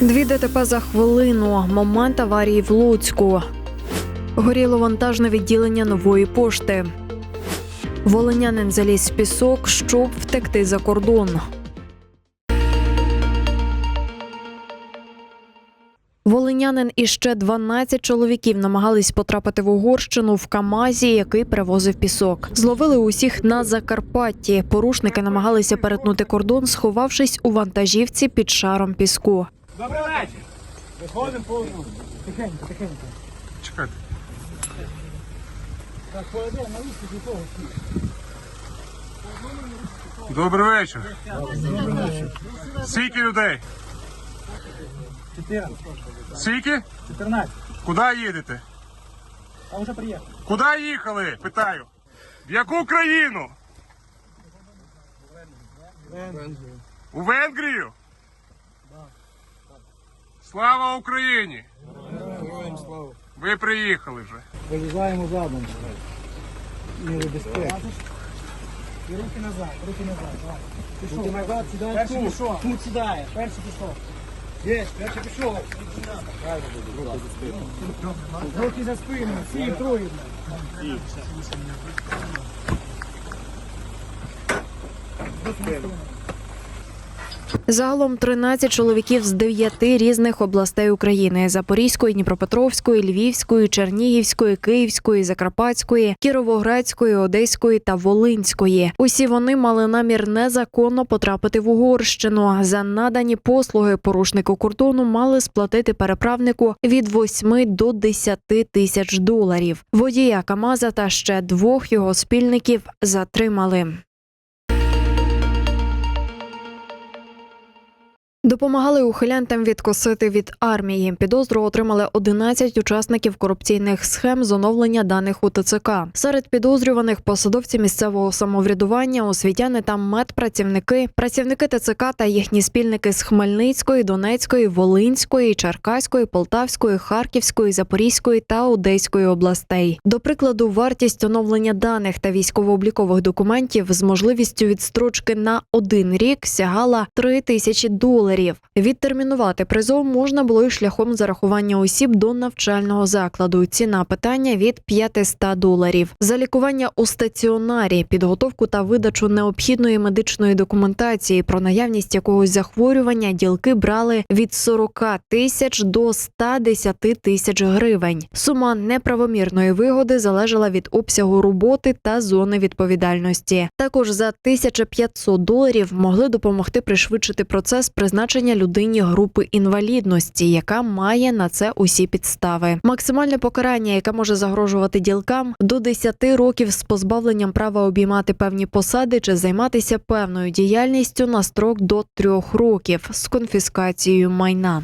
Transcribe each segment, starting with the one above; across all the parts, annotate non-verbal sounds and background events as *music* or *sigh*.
Дві ДТП за хвилину. Момент аварії в Луцьку. Горіло вантажне відділення нової пошти. Волинянин заліз в пісок, щоб втекти за кордон. Волинянин і ще 12 чоловіків намагались потрапити в Угорщину в Камазі, який перевозив пісок. Зловили усіх на Закарпатті. Порушники намагалися перетнути кордон, сховавшись у вантажівці під шаром піску. Добрий вечір. Виходимо по одному. Тихенько, тихенько. Чекайте. Так, поведе на віску до того. Добрий вечір. Скільки людей? 14. Скільки? 14. Куди їдете? А вже приїхав. Куди їхали? Питаю. В яку країну? У Венгрію? Слава Україні! Героям слава. Ви приїхали вже. Вилізаємо задом. Міри безпеки. І руки назад, руки назад. Давай. Пішов. Руки назад, сідай Перший тут. пішов. Тут сідає. Перший пішов. Є, перший пішов. Руки за спину. Всі, троє. Загалом 13 чоловіків з 9 різних областей України: Запорізької, Дніпропетровської, Львівської, Чернігівської, Київської, Закарпатської, Кіровоградської, Одеської та Волинської. Усі вони мали намір незаконно потрапити в Угорщину. За надані послуги порушнику кордону мали сплатити переправнику від 8 до 10 тисяч доларів. Водія Камаза та ще двох його спільників затримали. Допомагали ухилянтам відкосити від армії. Підозру отримали 11 учасників корупційних схем з оновлення даних у ТЦК. Серед підозрюваних посадовці місцевого самоврядування, освітяни та медпрацівники, працівники ТЦК та їхні спільники з Хмельницької, Донецької, Волинської, Черкаської, Полтавської, Харківської, Запорізької та Одеської областей. До прикладу, вартість оновлення даних та військово-облікових документів з можливістю відстрочки на один рік сягала 3 тисячі доларів. Відтермінувати призов можна було й шляхом зарахування осіб до навчального закладу. Ціна питання від 500 доларів. За лікування у стаціонарі, підготовку та видачу необхідної медичної документації про наявність якогось захворювання ділки брали від 40 тисяч до 110 тисяч гривень. Сума неправомірної вигоди залежала від обсягу роботи та зони відповідальності. Також за 1500 доларів могли допомогти пришвидшити процес призначення людині групи інвалідності, яка має на це усі підстави. Максимальне покарання, яке може загрожувати ділкам, до 10 років з позбавленням права обіймати певні посади чи займатися певною діяльністю на строк до 3 років з конфіскацією майна.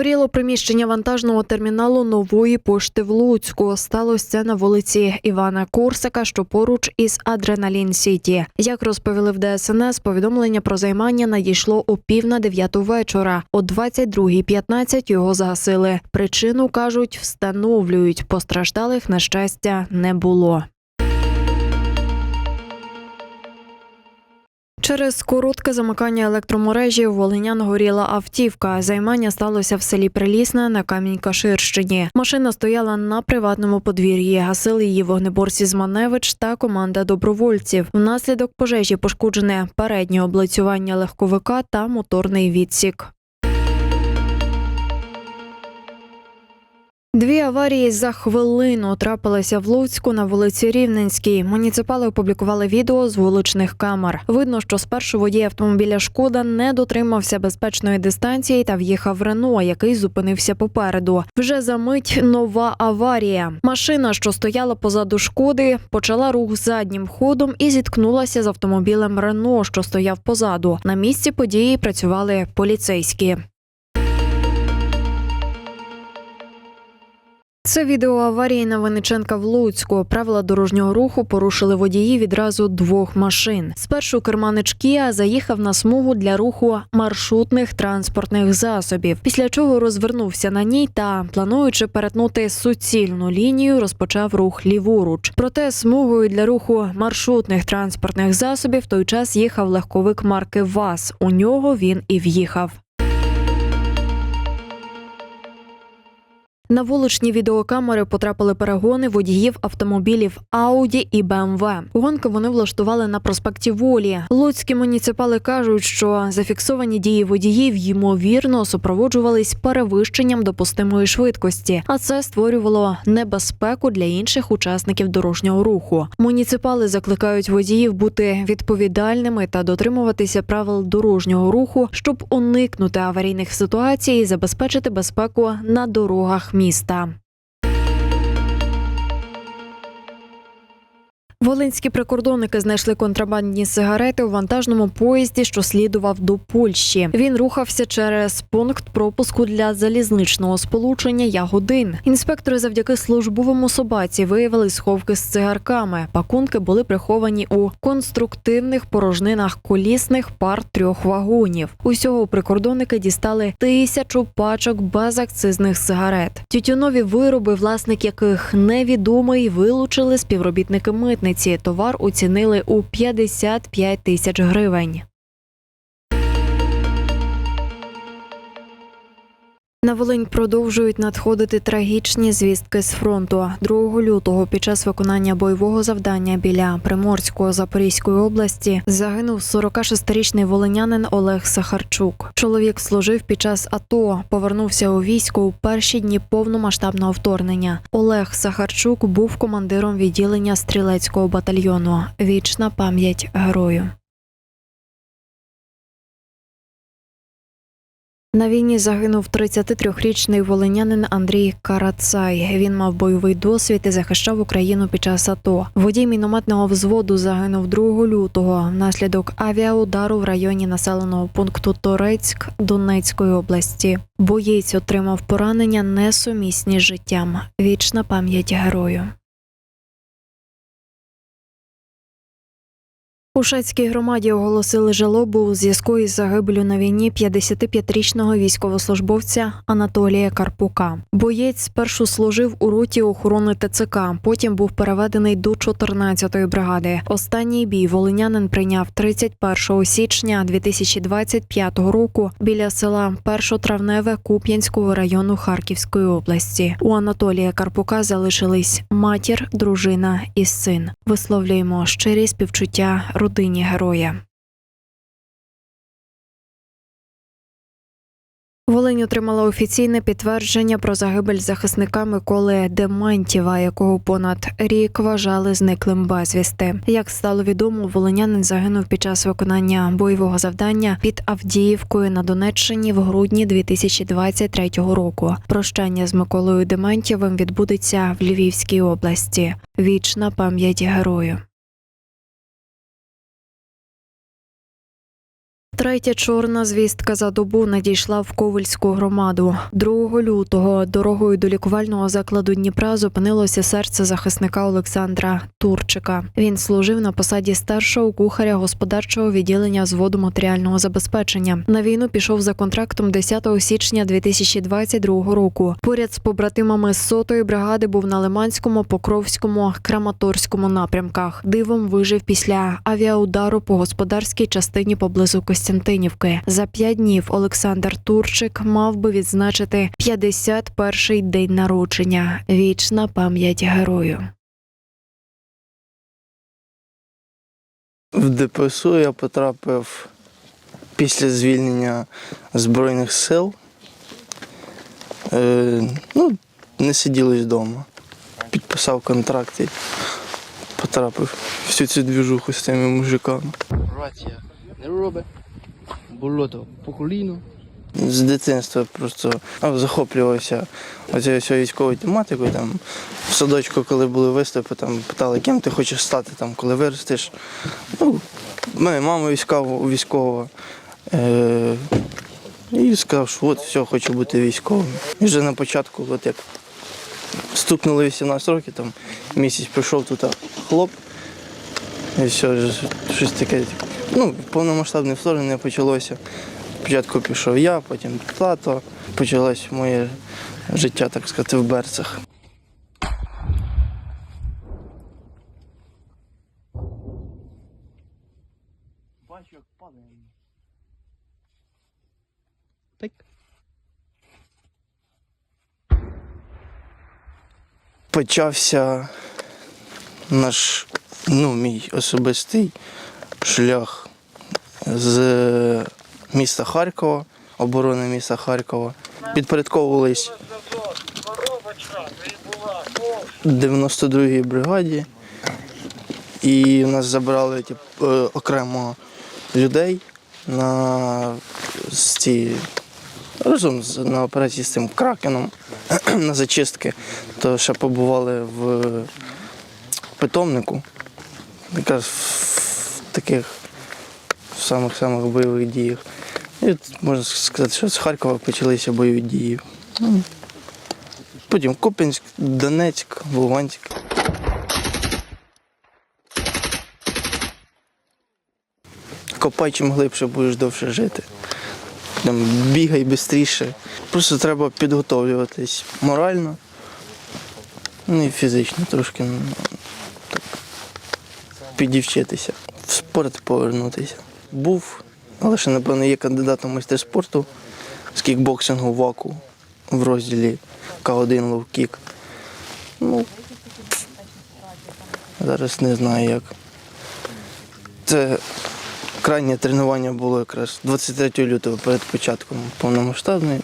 Горіло приміщення вантажного терміналу нової пошти в Луцьку. Сталося це на вулиці Івана Курсака, що поруч із Адреналін Сіті. Як розповіли в ДСНС, повідомлення про займання надійшло о пів на дев'яту вечора. О 22.15 його загасили. Причину кажуть, встановлюють. Постраждалих на щастя не було. Через коротке замикання електромережі в Волинян горіла автівка. Займання сталося в селі Прилісне на Камінь-Каширщині. Машина стояла на приватному подвір'ї. Гасили її вогнеборці з Маневич та команда добровольців. Внаслідок пожежі пошкоджене переднє облицювання легковика та моторний відсік. Дві аварії за хвилину трапилися в Луцьку на вулиці Рівненській. Муніципали опублікували відео з вуличних камер. Видно, що спершу водій автомобіля Шкода не дотримався безпечної дистанції та в'їхав Рено, який зупинився попереду. Вже за мить нова аварія. Машина, що стояла позаду шкоди, почала рух заднім ходом і зіткнулася з автомобілем Рено, що стояв позаду. На місці події працювали поліцейські. Це відео аварії на Винниченка в Луцьку. Правила дорожнього руху порушили водії відразу двох машин. Спершу керманич заїхав на смугу для руху маршрутних транспортних засобів, після чого розвернувся на ній та, плануючи перетнути суцільну лінію, розпочав рух ліворуч. Проте смугою для руху маршрутних транспортних засобів в той час їхав легковик марки ВАЗ. У нього він і в'їхав. На вуличні відеокамери потрапили перегони водіїв автомобілів Ауді і БМВ. Гонки вони влаштували на проспекті Волі. Луцькі муніципали кажуть, що зафіксовані дії водіїв ймовірно супроводжувались перевищенням допустимої швидкості, а це створювало небезпеку для інших учасників дорожнього руху. Муніципали закликають водіїв бути відповідальними та дотримуватися правил дорожнього руху, щоб уникнути аварійних ситуацій і забезпечити безпеку на дорогах міста. Волинські прикордонники знайшли контрабандні сигарети у вантажному поїзді, що слідував до Польщі. Він рухався через пункт пропуску для залізничного сполучення Ягодин. Інспектори завдяки службовому собаці виявили сховки з цигарками. Пакунки були приховані у конструктивних порожнинах колісних пар трьох вагонів. Усього прикордонники дістали тисячу пачок безакцизних сигарет. Тютюнові вироби, власник яких невідомий, вилучили співробітники митниці. Товар оцінили у 55 тисяч гривень. На Волинь продовжують надходити трагічні звістки з фронту. 2 лютого під час виконання бойового завдання біля Приморського Запорізької області загинув 46-річний волинянин Олег Сахарчук. Чоловік служив під час АТО, повернувся у військо у перші дні повномасштабного вторгнення. Олег Сахарчук був командиром відділення стрілецького батальйону. Вічна пам'ять герою. На війні загинув 33-річний волинянин Андрій Карацай. Він мав бойовий досвід і захищав Україну під час АТО. Водій мінометного взводу загинув 2 лютого внаслідок авіаудару в районі населеного пункту Торецьк Донецької області. Боєць отримав поранення несумісні з життям. Вічна пам'ять герою. У Шацькій громаді оголосили жалобу у зв'язку із загибелю на війні 55-річного військовослужбовця Анатолія Карпука. Боєць спершу служив у роті охорони ТЦК, потім був переведений до 14-ї бригади. Останній бій волинянин прийняв 31 січня 2025 року біля села Першотравневе Куп'янського району Харківської області. У Анатолія Карпука залишились матір, дружина і син. Висловлюємо щирі співчуття родині героя. Волинь отримала офіційне підтвердження про загибель захисника Миколи Дементєва, якого понад рік вважали зниклим безвісти. Як стало відомо, волинянин загинув під час виконання бойового завдання під Авдіївкою на Донеччині в грудні 2023 року. Прощання з Миколою Дементєвим відбудеться в Львівській області. Вічна пам'ять герою. Третя чорна звістка за добу надійшла в Ковальську громаду. 2 лютого дорогою до лікувального закладу Дніпра зупинилося серце захисника Олександра Турчика. Він служив на посаді старшого кухаря господарчого відділення зводу матеріального забезпечення. На війну пішов за контрактом 10 січня 2022 року. Поряд з побратимами з сотої бригади був на Лиманському, Покровському, Краматорському напрямках. Дивом вижив після авіаудару по господарській частині поблизу Костянтинівки. За п'ять днів Олександр Турчик мав би відзначити 51-й день народження. Вічна пам'ять герою. В ДПСУ я потрапив після звільнення Збройних сил. Е, ну, не сиділось вдома. Підписав контракт і потрапив всю цю двіжуху з тими мужиками. Рація не робить. Болото по коліну. З дитинства просто захоплювався оцією військовою тематикою. Там, в садочку, коли були виступи, там питали, ким ти хочеш стати, там, коли виростеш. Ну, в мене мама військова, військова. Е, і сказав, що от все, хочу бути військовим. І вже на початку, от як стукнули 18 років, там місяць пройшов тут хлоп. І все, щось таке. Ну, повномасштабне вторгнення почалося. Спочатку пішов я, потім тато. Почалось моє життя, так сказати, в берцях. Бачу, як падає. Так. Почався наш, ну, мій особистий шлях з міста Харкова, оборони міста Харкова. Підпорядковувались 92-й бригаді. І нас забрали тип, е, окремо людей на з ці, разом з, на операції з цим кракеном *clears throat* на зачистки. То ще побували в питомнику, якраз в таких самих-самих бойових діях. І можна сказати, що з Харкова почалися бойові дії. Ну, Потім Куп'янськ, Донецьк, Луганськ. Копай чим глибше будеш довше жити. Там, бігай швидше. Просто треба підготовлюватись морально, ну і фізично трошки ну, так, підівчитися, спорт повернутися. Був, але ще, напевно, є кандидатом в майстер спорту з кікбоксингу ВАКу в розділі К1 лоу-кік. Ну, зараз не знаю як. Це крайнє тренування було якраз 23 лютого перед початком повномасштабної.